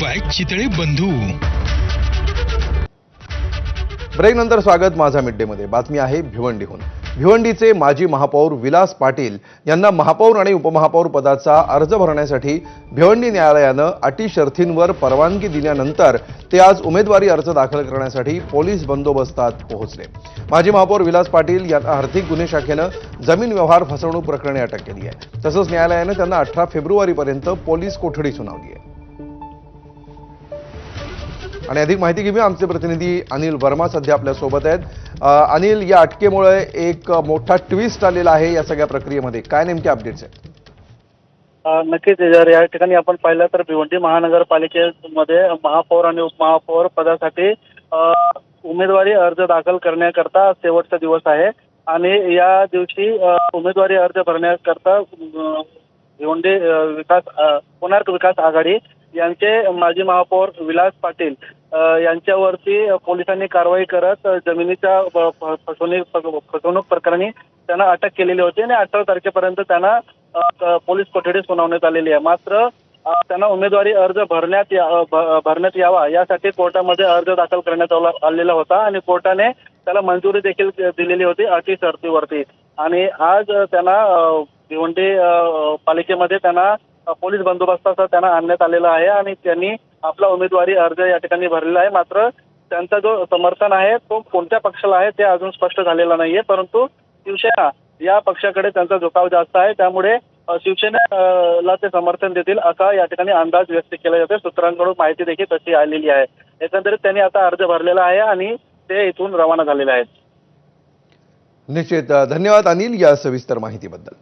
Bye Chitale बंधू. Break नंतर स्वागत माझा मिडमध्ये. बातमी आहे भिवंडीहून. भिवंडीचे माजी महापौर विलास पाटील यांना महापौर आणि उपमहापौर पदाचा अर्ज भरण्यासाठी भिवंडी न्यायालयानं अटी शर्थींवर परवानगी दिल्यानंतर ते आज उमेदवारी अर्ज दाखल करण्यासाठी पोलीस बंदोबस्तात पोहोचले. माजी महापौर विलास पाटील यांना आर्थिक गुन्हे शाखेनं जमीन व्यवहार फसवणूक प्रकरणी अटक केली आहे. तसंच न्यायालयानं त्यांना अठरा फेब्रुवारीपर्यंत पोलीस कोठडी सुनावली आहे. आणि अधिक माहिती घेऊया आमचे प्रतिनिधी अनिल वर्मा सध्या आपल्यासोबत आहेत अनिल या अटकेमुळे एक मोठा ट्विस्ट आलेला आहे या सगळ्या प्रक्रियेमध्ये. काय नेमके अपडेट्स आहेत? नक्कीच जर या ठिकाणी आपण पाहिलं तर भिवंडी महानगरपालिकेमध्ये महापौर आणि उपमहापौर पदासाठी उमेदवारी अर्ज दाखल करण्याकरता शेवटचा दिवस आहे. आणि या दिवशी उमेदवारी अर्ज भरण्याकरता भिवंडी विकास कोणार्क विकास आघाडी यांचे माजी महापौर विलास पाटील यांच्यावरती पोलिसांनी कारवाई करत जमिनीच्या फसवणूक फसवणूक प्रकरणी त्यांना अटक केलेली होती आणि अठरा तारखेपर्यंत त्यांना पोलीस कोठडी सुनावण्यात आलेली आहे. मात्र त्यांना उमेदवारी अर्ज भरण्यात या- भरण्यात यावा यासाठी कोर्टामध्ये अर्ज दाखल करण्यात आला- आलेला होता आणि कोर्टाने त्याला मंजुरी देखील दिलेली होती अटी शर्तीवरती. आणि आज त्यांना भिवंडी पालिकेमध्ये त्यांना पोलीस बंदोबस्ताचा त्यांना आणण्यात आलेला आहे आणि त्यांनी आपला उमेदवारी अर्ज या ठिकाणी भरलेला आहे. मात्र त्यांचा जो समर्थन आहे तो कोणत्या पक्षाला आहे ते अजून स्पष्ट झालेला नाहीये. परंतु शिवसेना या पक्षाकडे त्यांचा झुकाव जास्त आहे. त्यामुळे शिवसेनेला ते समर्थन देतील असा या ठिकाणी अंदाज व्यक्त केला जातो सूत्रांकडून माहिती देखील तशी आलेली आहे. एकंदरीत त्यांनी आता अर्ज भरलेला आहे आणि ते इथून रवाना झालेले आहेत. निश्चित. धन्यवाद अनिल या सविस्तर माहितीबद्दल.